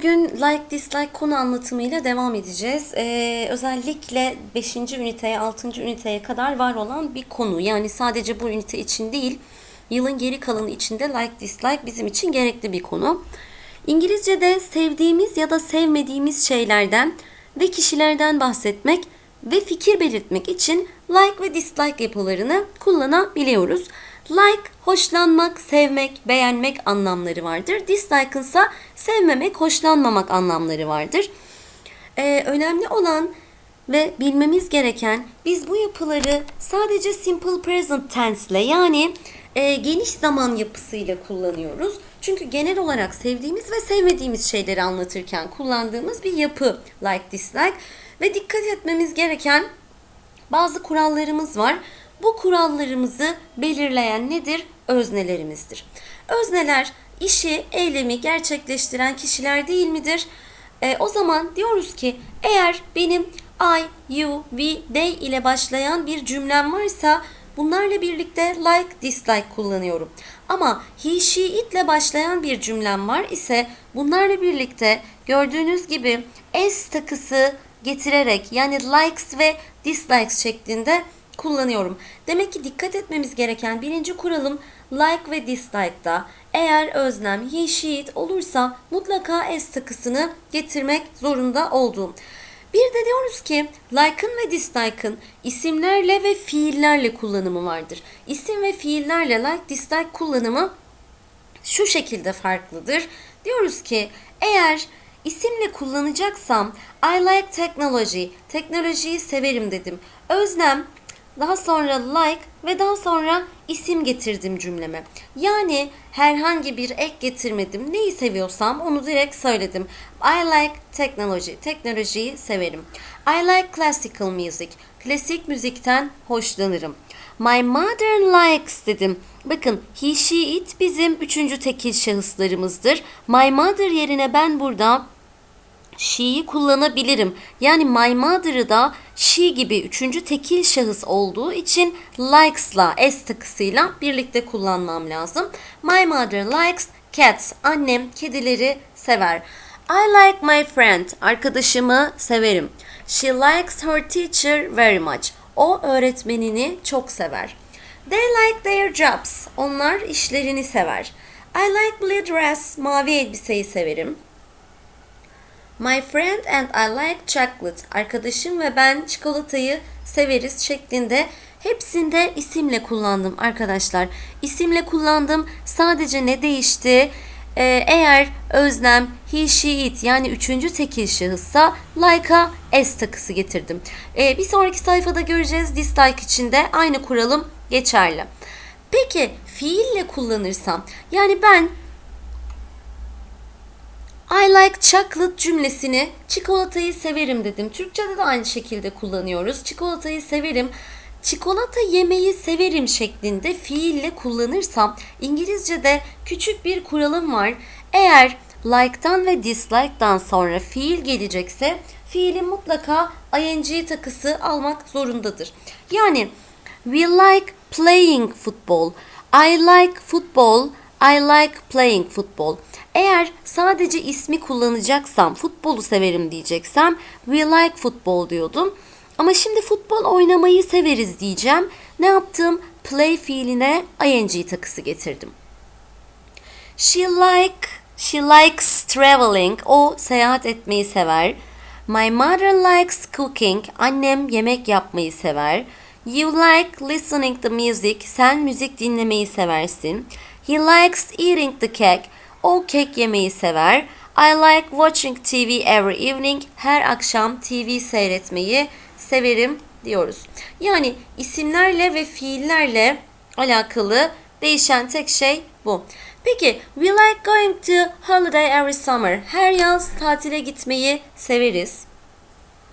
bugün like dislike konu anlatımıyla devam edeceğiz. Ee, özellikle 5. üniteye 6. üniteye kadar var olan bir konu. Yani sadece bu ünite için değil, yılın geri kalanı içinde like dislike bizim için gerekli bir konu. İngilizce'de sevdiğimiz ya da sevmediğimiz şeylerden ve kişilerden bahsetmek ve fikir belirtmek için like ve dislike yapılarını kullanabiliyoruz. Like, hoşlanmak, sevmek, beğenmek anlamları vardır. Dislike'ın ise sevmemek, hoşlanmamak anlamları vardır. Ee, önemli olan ve bilmemiz gereken biz bu yapıları sadece simple present tense ile yani e, geniş zaman yapısıyla kullanıyoruz. Çünkü genel olarak sevdiğimiz ve sevmediğimiz şeyleri anlatırken kullandığımız bir yapı like dislike ve dikkat etmemiz gereken bazı kurallarımız var. Bu kurallarımızı belirleyen nedir? Öznelerimizdir. Özneler işi, eylemi gerçekleştiren kişiler değil midir? E, o zaman diyoruz ki eğer benim I, you, we, they ile başlayan bir cümlem varsa bunlarla birlikte like, dislike kullanıyorum. Ama he, she, it ile başlayan bir cümlem var ise bunlarla birlikte gördüğünüz gibi s takısı getirerek yani likes ve dislikes şeklinde kullanıyorum. Demek ki dikkat etmemiz gereken birinci kuralım like ve dislike'da eğer öznem he, she, it olursa mutlaka s takısını getirmek zorunda olduğum. Bir de diyoruz ki like'ın ve dislike'ın isimlerle ve fiillerle kullanımı vardır. İsim ve fiillerle like dislike kullanımı şu şekilde farklıdır. Diyoruz ki eğer isimle kullanacaksam I like technology, teknolojiyi severim dedim. Öznem daha sonra like ve daha sonra isim getirdim cümleme. Yani herhangi bir ek getirmedim. Neyi seviyorsam onu direkt söyledim. I like technology. Teknolojiyi severim. I like classical music. Klasik müzikten hoşlanırım. My mother likes dedim. Bakın he, she, it bizim üçüncü tekil şahıslarımızdır. My mother yerine ben burada she'yi kullanabilirim. Yani my mother'ı da she gibi üçüncü tekil şahıs olduğu için likes'la s takısıyla birlikte kullanmam lazım. My mother likes cats. Annem kedileri sever. I like my friend. Arkadaşımı severim. She likes her teacher very much. O öğretmenini çok sever. They like their jobs. Onlar işlerini sever. I like blue dress. Mavi elbiseyi severim. My friend and I like chocolate. Arkadaşım ve ben çikolatayı severiz şeklinde hepsinde isimle kullandım arkadaşlar. İsimle kullandım. Sadece ne değişti? Ee, eğer öznem he, she, it yani üçüncü tekil şahıssa like'a s takısı getirdim. Ee, bir sonraki sayfada göreceğiz. Dislike için de aynı kuralım geçerli. Peki fiille kullanırsam yani ben I like chocolate cümlesini çikolatayı severim dedim. Türkçede de aynı şekilde kullanıyoruz. Çikolatayı severim. Çikolata yemeyi severim şeklinde fiille kullanırsam İngilizce'de küçük bir kuralım var. Eğer like'tan ve dislike'dan sonra fiil gelecekse fiilin mutlaka ing takısı almak zorundadır. Yani we like playing football. I like football. I like playing football. Eğer sadece ismi kullanacaksam, futbolu severim diyeceksem we like football diyordum. Ama şimdi futbol oynamayı severiz diyeceğim. Ne yaptım? Play fiiline ing takısı getirdim. She like, she likes traveling. O seyahat etmeyi sever. My mother likes cooking. Annem yemek yapmayı sever. You like listening to music. Sen müzik dinlemeyi seversin. He likes eating the cake. O kek yemeyi sever. I like watching TV every evening. Her akşam TV seyretmeyi severim diyoruz. Yani isimlerle ve fiillerle alakalı değişen tek şey bu. Peki, we like going to holiday every summer. Her yaz tatile gitmeyi severiz.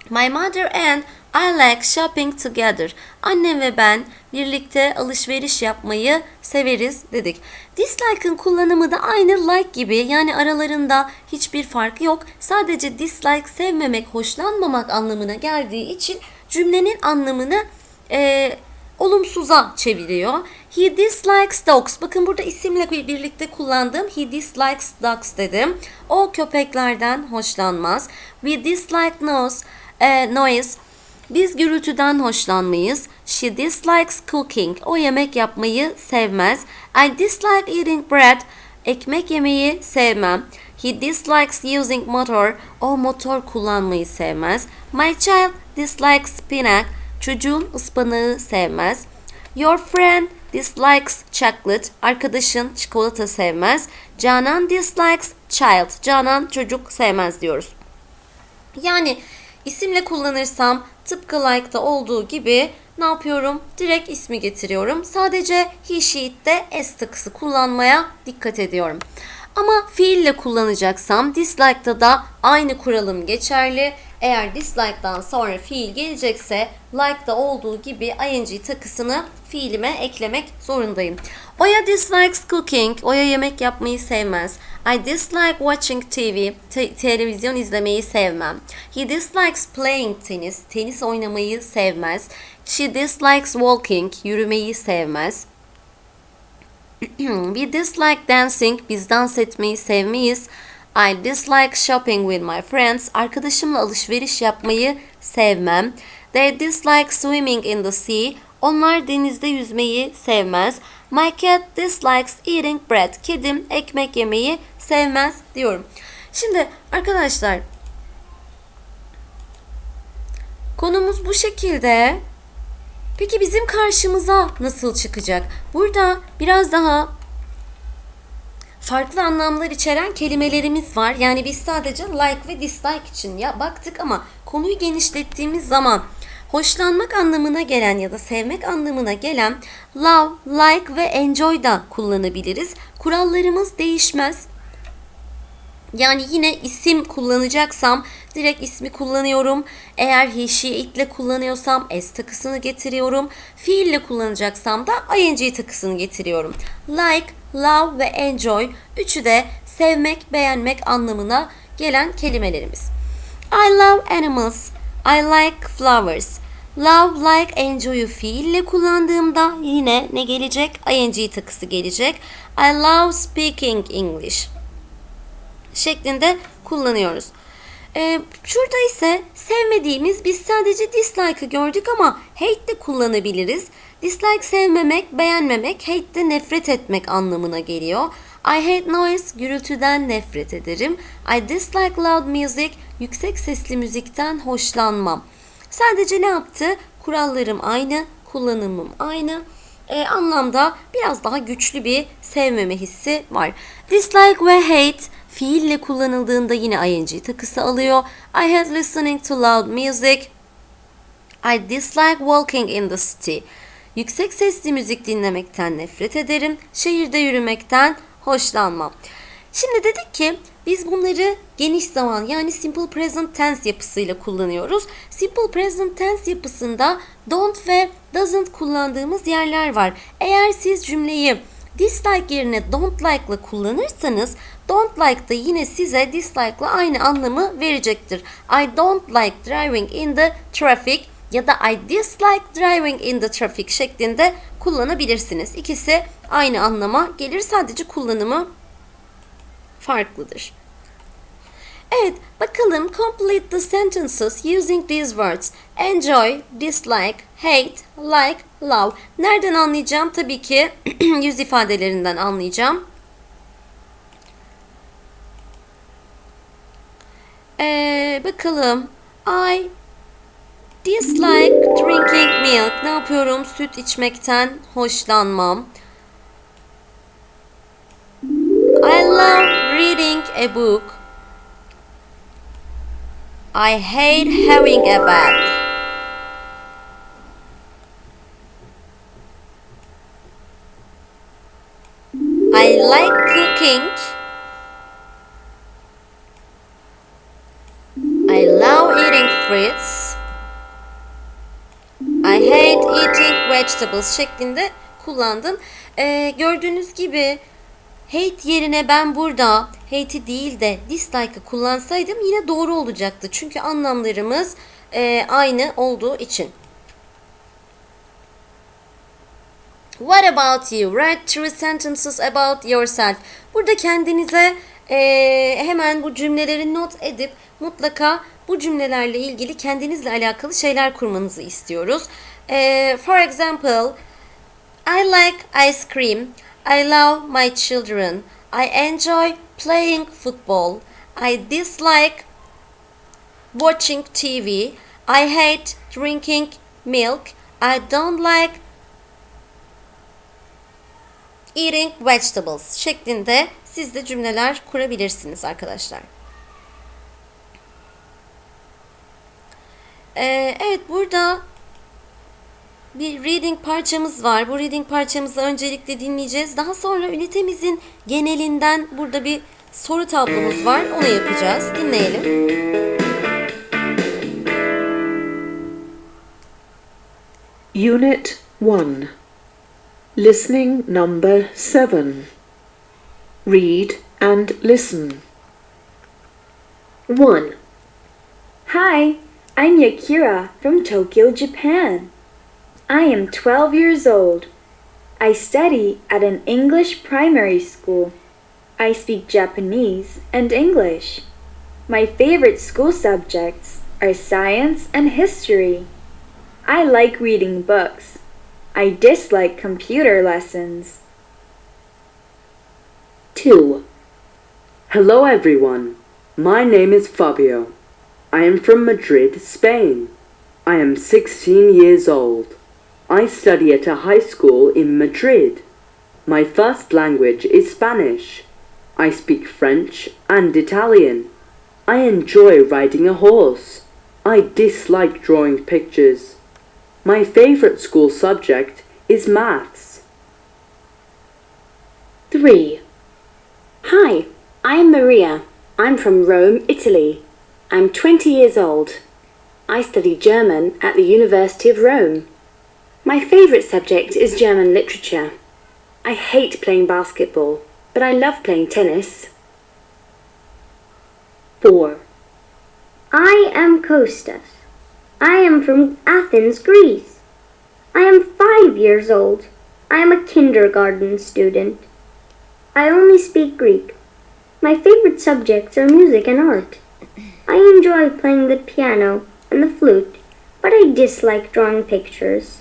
My mother and I like shopping together. Annem ve ben birlikte alışveriş yapmayı severiz dedik. Dislike'ın kullanımı da aynı like gibi yani aralarında hiçbir fark yok. Sadece dislike sevmemek, hoşlanmamak anlamına geldiği için cümlenin anlamını e, olumsuza çeviriyor. He dislikes dogs. Bakın burada isimle birlikte kullandığım he dislikes dogs dedim. O köpeklerden hoşlanmaz. We dislike noise. E, noise. Biz gürültüden hoşlanmayız. She dislikes cooking. O yemek yapmayı sevmez. I dislike eating bread. Ekmek yemeyi sevmem. He dislikes using motor. O motor kullanmayı sevmez. My child dislikes spinach. Çocuğum ıspanağı sevmez. Your friend dislikes chocolate. Arkadaşın çikolata sevmez. Canan dislikes child. Canan çocuk sevmez diyoruz. Yani isimle kullanırsam tıpkı like'da olduğu gibi ne yapıyorum? Direkt ismi getiriyorum. Sadece he, she'de s takısı kullanmaya dikkat ediyorum. Ama fiille kullanacaksam dislike'da da aynı kuralım geçerli. Eğer dislike'dan sonra fiil gelecekse like'da olduğu gibi ing takısını fiilime eklemek zorundayım. Oya dislikes cooking. Oya yemek yapmayı sevmez. I dislike watching TV. Te- televizyon izlemeyi sevmem. He dislikes playing tennis. Tenis oynamayı sevmez. She dislikes walking. Yürümeyi sevmez. We dislike dancing. Biz dans etmeyi sevmeyiz. I dislike shopping with my friends. Arkadaşımla alışveriş yapmayı sevmem. They dislike swimming in the sea. Onlar denizde yüzmeyi sevmez. My cat dislikes eating bread. Kedim ekmek yemeyi sevmez diyorum. Şimdi arkadaşlar konumuz bu şekilde. Peki bizim karşımıza nasıl çıkacak? Burada biraz daha farklı anlamlar içeren kelimelerimiz var. Yani biz sadece like ve dislike için ya baktık ama konuyu genişlettiğimiz zaman hoşlanmak anlamına gelen ya da sevmek anlamına gelen love, like ve enjoy da kullanabiliriz. Kurallarımız değişmez. Yani yine isim kullanacaksam direkt ismi kullanıyorum. Eğer he, she, it ile kullanıyorsam s takısını getiriyorum. Fiille kullanacaksam da ing takısını getiriyorum. Like, love ve enjoy üçü de sevmek, beğenmek anlamına gelen kelimelerimiz. I love animals. I like flowers. Love, like, enjoy'u fiille kullandığımda yine ne gelecek? ing takısı gelecek. I love speaking English şeklinde kullanıyoruz. Ee, şurada ise sevmediğimiz biz sadece dislike'ı gördük ama hate de kullanabiliriz. Dislike sevmemek, beğenmemek, hate de nefret etmek anlamına geliyor. I hate noise, gürültüden nefret ederim. I dislike loud music, yüksek sesli müzikten hoşlanmam. Sadece ne yaptı? Kurallarım aynı, kullanımım aynı. Ee, anlamda biraz daha güçlü bir sevmeme hissi var. Dislike ve hate fiille kullanıldığında yine ing takısı alıyor. I hate listening to loud music. I dislike walking in the city. Yüksek sesli müzik dinlemekten nefret ederim. Şehirde yürümekten hoşlanmam. Şimdi dedik ki biz bunları geniş zaman yani simple present tense yapısıyla kullanıyoruz. Simple present tense yapısında don't ve doesn't kullandığımız yerler var. Eğer siz cümleyi dislike yerine don't like ile kullanırsanız don't like da yine size dislike ile aynı anlamı verecektir. I don't like driving in the traffic ya da I dislike driving in the traffic şeklinde kullanabilirsiniz. İkisi aynı anlama gelir sadece kullanımı farklıdır. Evet, bakalım complete the sentences using these words. Enjoy, dislike, hate, like, love. Nereden anlayacağım? Tabii ki yüz ifadelerinden anlayacağım. Ee, bakalım. I dislike drinking milk. Ne yapıyorum? Süt içmekten hoşlanmam. I love reading a book. I hate having a bath. I like cooking. I love eating fruits. I hate eating vegetables şeklinde kullandım. Ee, gördüğünüz gibi hate yerine ben burada hate'i değil de dislike'ı kullansaydım yine doğru olacaktı. Çünkü anlamlarımız e, aynı olduğu için. What about you? Write three sentences about yourself. Burada kendinize eee, hemen bu cümleleri not edip mutlaka bu cümlelerle ilgili kendinizle alakalı şeyler kurmanızı istiyoruz. Eee, for example, I like ice cream. I love my children. I enjoy playing football. I dislike watching TV. I hate drinking milk. I don't like eating vegetables şeklinde siz de cümleler kurabilirsiniz arkadaşlar. Ee, evet burada bir reading parçamız var. Bu reading parçamızı öncelikle dinleyeceğiz. Daha sonra ünitemizin genelinden burada bir soru tablomuz var. Onu yapacağız. Dinleyelim. Unit 1 Listening number 7 Read and listen. 1. Hi, I'm Yakira from Tokyo, Japan. I am 12 years old. I study at an English primary school. I speak Japanese and English. My favorite school subjects are science and history. I like reading books. I dislike computer lessons. 2. Hello everyone. My name is Fabio. I am from Madrid, Spain. I am 16 years old. I study at a high school in Madrid. My first language is Spanish. I speak French and Italian. I enjoy riding a horse. I dislike drawing pictures. My favorite school subject is maths. 3. Hi, I'm Maria. I'm from Rome, Italy. I'm 20 years old. I study German at the University of Rome. My favourite subject is German literature. I hate playing basketball, but I love playing tennis. 4. I am Kostas. I am from Athens, Greece. I am five years old. I am a kindergarten student. I only speak Greek. My favorite subjects are music and art. I enjoy playing the piano and the flute, but I dislike drawing pictures.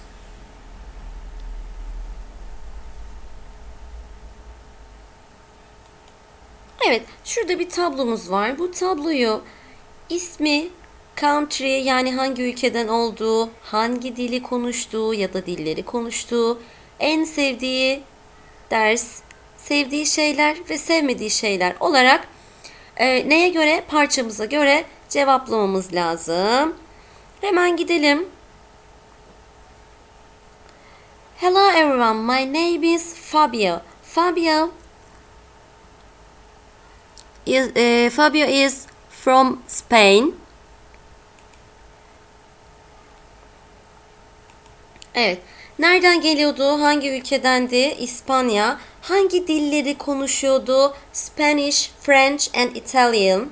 Evet, şurada bir tablomuz var. Bu tabloyu ismi, country yani hangi ülkeden olduğu, hangi dili konuştuğu ya da dilleri konuştuğu, en sevdiği ders, sevdiği şeyler ve sevmediği şeyler olarak e, neye göre? Parçamıza göre cevaplamamız lazım. Hemen gidelim. Hello everyone, my name is Fabio. Fabio is eh, Fabio is from Spain. Evet. Nereden geliyordu? Hangi ülkedendi? İspanya. Hangi dilleri konuşuyordu? Spanish, French and Italian.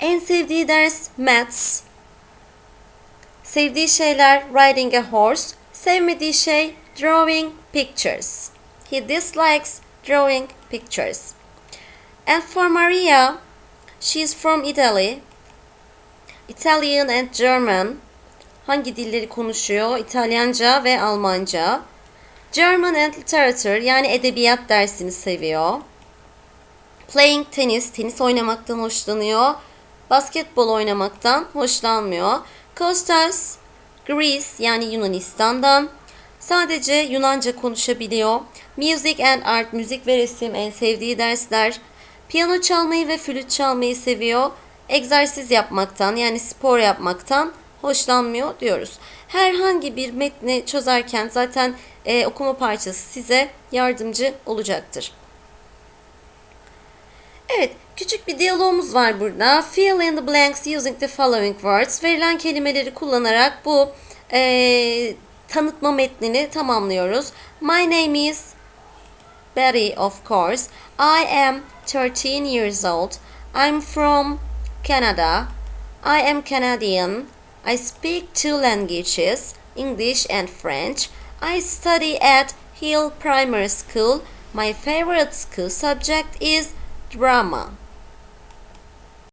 En sevdiği ders maths. Sevdiği şeyler riding a horse. Sevmediği şey drawing pictures. He dislikes drawing pictures. And for Maria, she is from Italy. Italian and German. Hangi dilleri konuşuyor? İtalyanca ve Almanca. German and Literature yani edebiyat dersini seviyor. Playing tennis, tenis oynamaktan hoşlanıyor. Basketbol oynamaktan hoşlanmıyor. Kostas, Greece yani Yunanistan'dan. Sadece Yunanca konuşabiliyor. Music and Art, müzik ve resim en sevdiği dersler. Piyano çalmayı ve flüt çalmayı seviyor. Egzersiz yapmaktan yani spor yapmaktan hoşlanmıyor diyoruz. Herhangi bir metni çözerken zaten e, okuma parçası size yardımcı olacaktır. Evet, küçük bir diyalogumuz var burada. Fill in the blanks using the following words. Verilen kelimeleri kullanarak bu e, tanıtma metnini tamamlıyoruz. My name is Betty, of course. I am 13 years old. I'm from Canada. I am Canadian. I speak two languages, English and French. I study at Hill Primary School. My favorite school subject is drama.